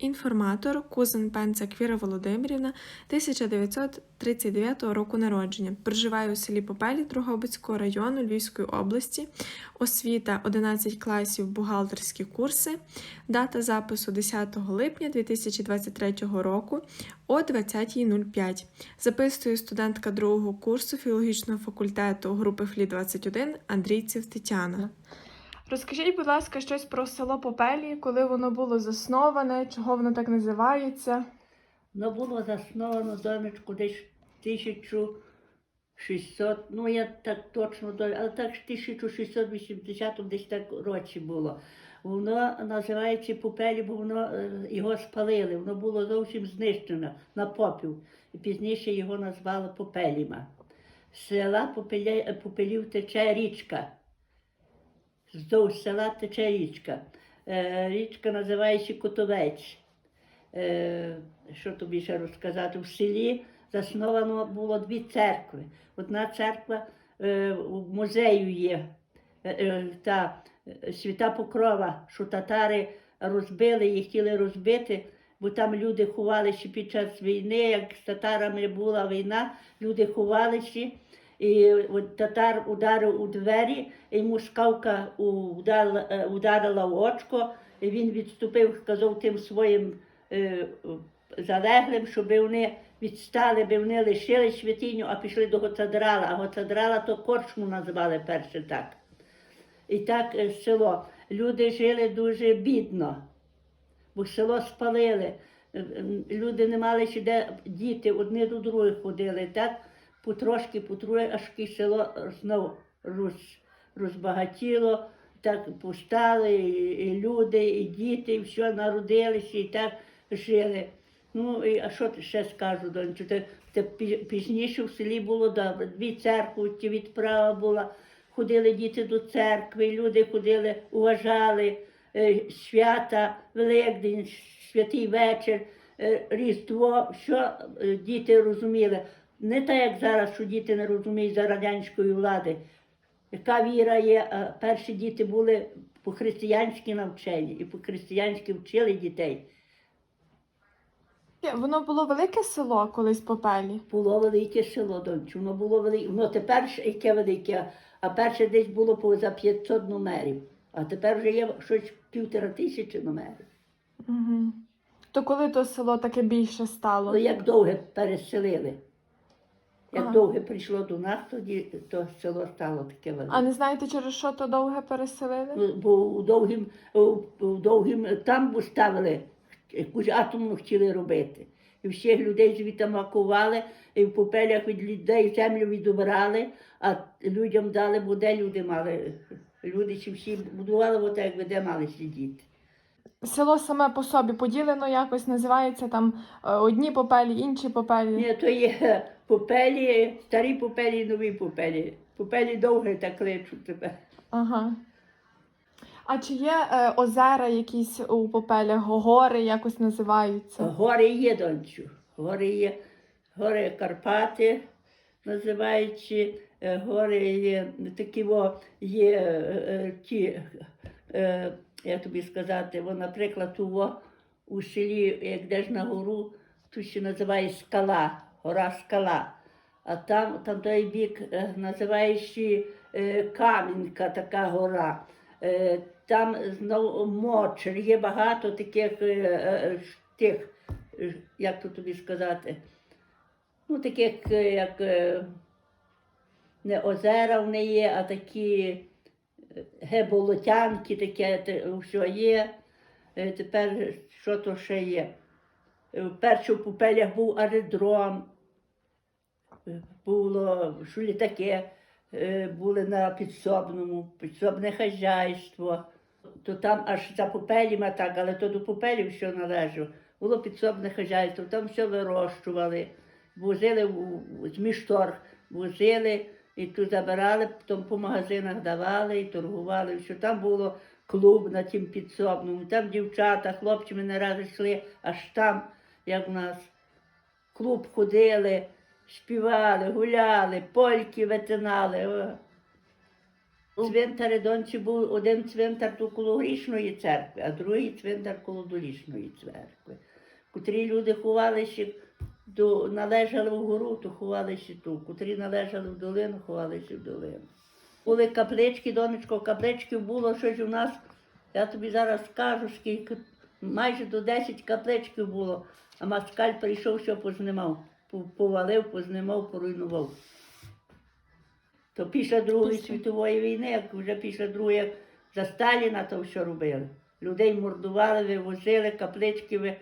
Інформатор Кузен Пенца Квіра Володимирівна 1939 року народження. Проживає у селі Попелі Другобицького району Львівської області. Освіта 11 класів бухгалтерські курси. Дата запису 10 липня 2023 року о 20.05. Записує студентка другого курсу філологічного факультету групи ФЛІ 21 Андрійців Тетяна. Розкажіть, будь ласка, щось про село Попелі, коли воно було засноване, чого воно так називається? Воно було засновано донечку десь 1600, ну я так точно але так 1680 десь так році було. Воно називається Попелі, бо воно е, його спалили, воно було зовсім знищено на попіл. І пізніше його назвали Попеліма. З села Попеля, Попелів тече річка. Здовж села тече річка. Е, річка називається Котовець. Е, що тобі ще розказати? В селі засновано було дві церкви. Одна церква е, в музею є, е, е, та е, свята Покрова, що татари розбили і хотіли розбити, бо там люди ховалися під час війни, як з татарами була війна, люди ховалися. І татар ударив у двері, і йому скавка ударила, е, ударила в очко, і він відступив, сказав тим своїм е, залеглим, щоб вони відстали, би вони лишили святиню, а пішли до Гоцадрала. А Гоцадрала то корчму називали перше так. І так е, село. Люди жили дуже бідно, бо село спалили. Е, Люди не мали ще де діти, одні до других ходили. Так потрошки, потрошки, аж село знов роз, розбагатіло, так постали і, люди, і діти, і все народилися, і так жили. Ну, і, а що ти ще скажу, доньчу? Те, те пізніше в селі було добре. Дві церкви, відправа була. Ходили діти до церкви, люди ходили, уважали е, свята, Великдень, святий вечір, е, Різдво, що е, діти розуміли. Не так, як зараз, що діти не розуміють за радянської влади. Яка віра є, перші діти були по-християнськи навчені і по-християнськи вчили дітей. Воно було велике село колись Попелі. Було велике село, дончу, воно було велике, воно тепер яке велике, а перше десь було поза 500 номерів, а тепер вже є щось півтора тисячі номерів. Угу. То коли то село таке більше стало? Ну, як довго переселили. Як Ага. довго прийшло до нас, тоді то село стало таке велике. А не знаєте, через що то довге переселили? Ну, Бо у довгим, у, довгим там поставили, якусь атомну хотіли робити. І всіх людей звідти макували, і в попелях від людей землю відобрали, а людям дали, бо де люди мали. Люди чи всі будували, от як де мали сидіти. Село саме по собі поділено якось називається там е, одні попелі, інші попелі. Ні, то є попелі, старі попелі, нові попелі. Попелі довге так кличуть тепер. Ага. А чи є е, озера якісь у попелях, гори якось називаються? Гори є, дончу. Гори є. Гори Карпати називаючи, е, гори є такі во, є е, е, ті, е, як тобі сказати, во, наприклад, у, у селі, як йдеш на гору, тут ще називає скала, гора скала. А там, там той бік е, називаючи е, Кам'янка, така гора. Е, Там знову мочер, є багато таких тих, як то тобі сказати, ну таких, як не озера вони є, а такі геболотянки, таке все є. Тепер що то ще є? Перше в Пупелях був аеродром, Е, було літаки е, були на підсобному, підсобне хазяйство. То там аж за Попеліма так, але то до Попелів що належало. Було підсобне хазяйство, там все вирощували, возили з мішторг, возили і тут забирали, потім по магазинах давали і торгували. Що там було клуб на тім підсобному, там дівчата, хлопці ми не раз йшли, аж там, як в нас клуб ходили, співали, гуляли, польки витинали. О. Цвинтар Едонці був один цвинтар тут коло грішної церкви, а другий цвинтар коло долішної церкви. Котрі люди ховалися до належали вгору, то ховалися тут. Котрі належали в долину, ховалися в долину. Були каплички, донечко, капличків було щось у нас. Я тобі зараз скажу, скільки майже до 10 капличків було, а москаль прийшов, все познімав, повалив, познімав, поруйнував. То після Другої світової війни, як вже після Другої, за Сталіна то все робили. Людей мордували, вивозили, каплички ви-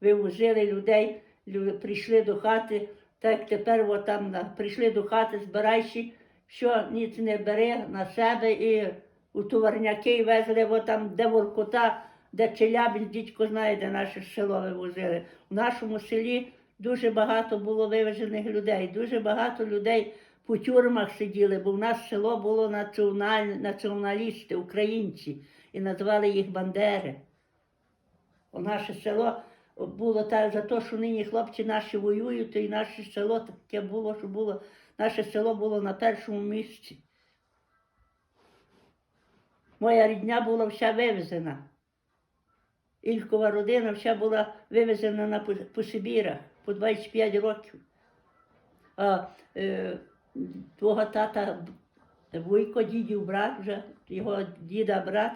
вивозили людей, лю- прийшли до хати, так тепер от там прийшли до хати, збирайся, що ніц не бери на себе і у товарняки везли, от там, де Воркута, де Челябінь, дідько знає, де наше село вивозили. У нашому селі дуже багато було вивезених людей, дуже багато людей по тюрмах сиділи, бо в нас село було національ... націоналісти, українці, і назвали їх Бандери. У наше село було так за те, що нині хлопці наші воюють, то і наше село таке було, що було, наше село було на першому місці. Моя рідня була вся вивезена. Ількова родина вся була вивезена на, по, по Сибірах по 25 років. А е, твого тата Вуйко, дідів брат вже, його діда брат,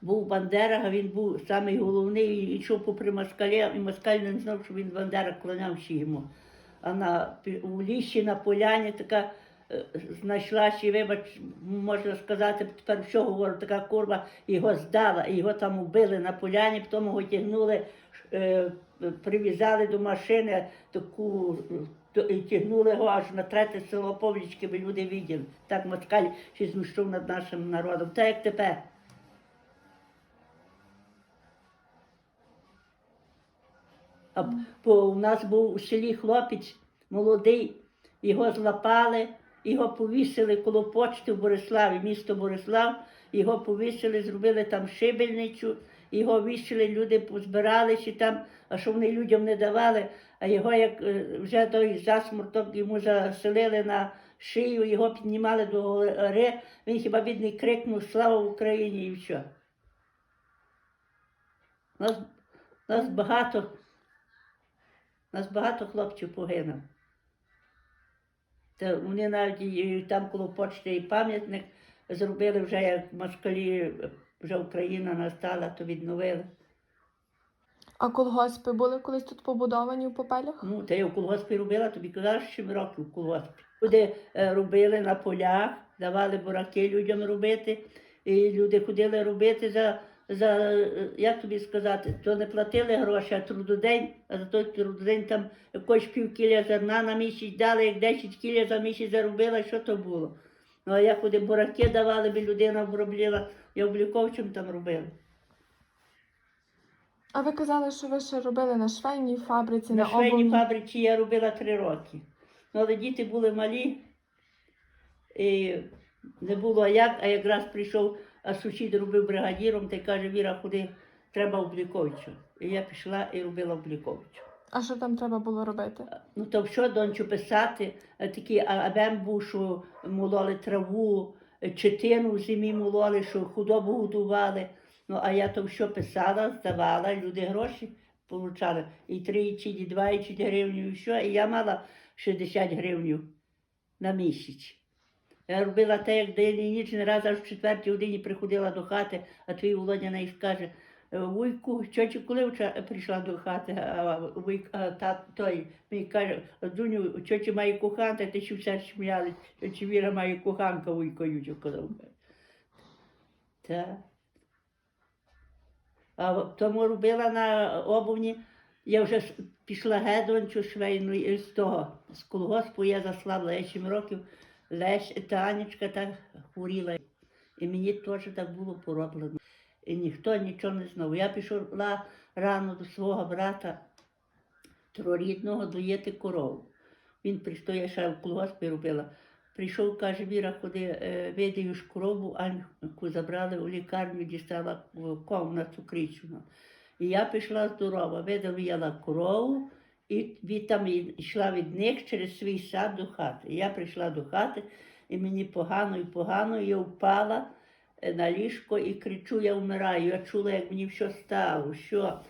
був Бандера, а він був самий головний і йшов попри москаля, і москаль не знав, що він Бандера клонявся йому. А на, у лісі на поляні така е, знайшлася, вибач, можна сказати, тепер що говорю, така курва його здала, його там убили на поляні, потім його тягнули, е, прив'язали до машини, таку, і тягнули його аж на третє село Повлічки, бо люди виділи. Так москаль ще знущав над нашим народом. Так як тепер. А по, у нас був у селі хлопець молодий, його злапали, його повісили коло почти в Бориславі, місто Борислав, його повісили, зробили там шибельницю, його вісили, люди позбиралися там, а що вони людям не давали, а його як е, вже той засмурток йому заселили на шию, його піднімали до гори, він хіба бідний крикнув Слава Україні і все. Нас, нас багато. Нас багато хлопців погинуло. Та вони навіть і там коло почти і пам'ятник зробили вже як москалі, вже Україна настала, то відновили. А колгоспи були колись тут побудовані в попелях? Ну, та я в колгоспі робила, тобі казала, що 7 років в колгоспі. Люди е, робили на полях, давали бураки людям робити, і люди ходили робити за, за як тобі сказати, то не платили гроші, а трудодень, а за той трудодень там якось пів кіля зерна на місяць дали, як 10 кіля за місяць заробила, що то було. Ну, а як куди бураки давали, би людина обробляла, я обліковчим там робила. А ви казали, що ви ще робили на швейній фабриці, На на, швейній обувній. фабриці я робила три роки. Ну, але діти були малі, і не було як, а якраз прийшов, а сусід робив бригадіром та й каже, Віра, куди треба обліковичу. І я пішла і робила обліковичу. А що там треба було робити? Ну то що дончу писати, Е, такі абем був, що мололи траву, е, четину в зимі мололи, що худобу годували. Ну, а я то що писала, здавала, люди гроші получали. І три, і чи, і два, і чи гривні, і що. І я мала 60 гривень на місяць. Я робила те, як день і ніч, не раз аж в четвертій годині приходила до хати, а твій Володя неї скаже, «Е, Вуйку, чочі, коли вча- прийшла до хати, а вуйк, а тат, той мені каже, Дуню, чочі має коханка, ти ще все сміяли, чочі Віра має коханка, вуйко Ючу казав. Так. А тому робила на обувні, я вже пішла гедончу швейну з того, з колгоспу я заслабла, я 7 років, Лесь, Танечка так хворіла. І мені теж так було пороблено. І ніхто нічого не знав. Я пішла рано до свого брата трорідного доїти корову. Він прийшов, я ще в колгоспі робила. Прийшов, каже, Віра, ходи, е, видаєш корову, Аньку забрали у лікарню, дістала ком на цукричну. І я пішла здорова, видавила корову, і там йшла від них через свій сад до хати. Я прийшла до хати, і мені погано і погано, я впала е, на ліжко і кричу, я вмираю. Я чула, як мені що стало, що.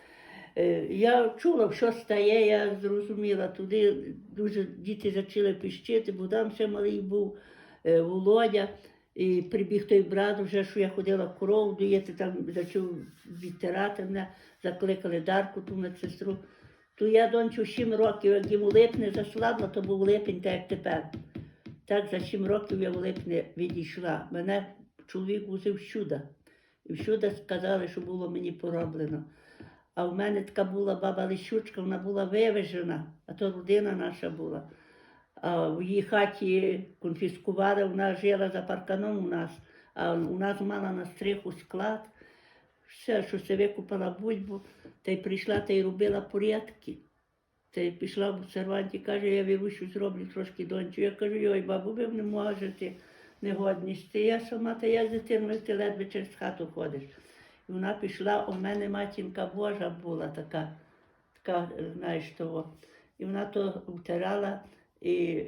Е, Я чула, що стає, я зрозуміла. Туди дуже діти почали піщити, бо там ще малий був е, Володя. І прибіг той брат, вже що я ходила корову доїти, там почав відтирати мене, закликали Дарку, ту медсестру. То я дончу 7 років, як йому липне заслабла, то був липень, так як тепер. Так за 7 років я в липні відійшла. Мене чоловік возив всюди. І всюди сказали, що було мені пороблено. А в мене така була баба Лисючка, вона була вивезена, а то родина наша була. А в її хаті конфіскували, вона жила за парканом у нас, а у нас мала на стриху склад. Все, що це викупила бульбу, та й прийшла та й робила порядки. Та й пішла в серванті, каже, я вірущу зроблю трошки доньчу. Я кажу, йой, бабу, ви не можете, негодність. Я сама, та я з дитиною, ти ледве через хату ходиш. І вона пішла, у мене матінка Божа була така, така, знаєш, того. І вона то втирала і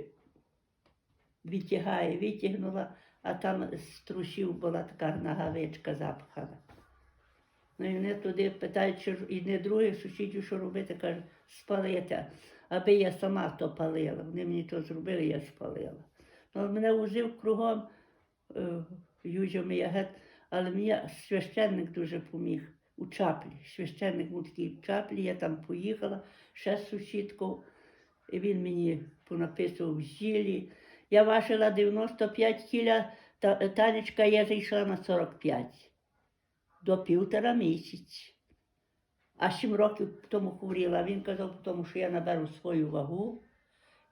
витягає, витягнула, а там з трусів була така нагавичка запхана. Ну і вони туди питають, що і не других сусідів, що робити, кажуть, спалити, аби я сама то палила. Вони мені то зробили, я спалила. Ну, мене возив кругом е, южами але мені священник дуже поміг у чаплі. Священник був такий в чаплі, я там поїхала, ще з сусідкою, і він мені понаписував зілі. Я важила 95 кіля, та, Танечка, я зайшла на 45 до півтора місяці. А сім років тому хворіла. Він казав, тому що я наберу свою вагу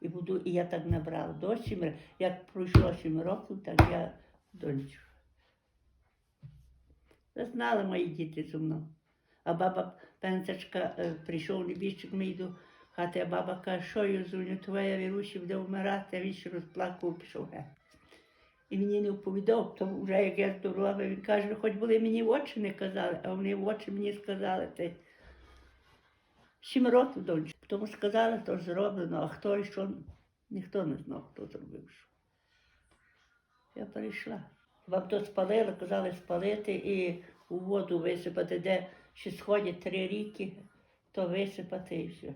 і буду, і я так набрала. До сім, як пройшло сім років, так я доньчу. Знали мої діти зі мною. А баба пенсачка е, прийшов небіжчик мій до хати, а баба каже, що Юзуню, твоя вірусі буде вмирати, а він ще розплакав, пішов геть. І мені не оповідав, тому вже як я здорова, він каже, хоч були мені в очі не казали, а вони в очі мені сказали. Ти. Сім років доньче. Тому сказали, то зроблено, а хто і що, ніхто не знав, хто зробив що. Я перейшла. Вам то спалили, казали спалити і у воду висипати, де ще сходять три ріки, то висипати і все.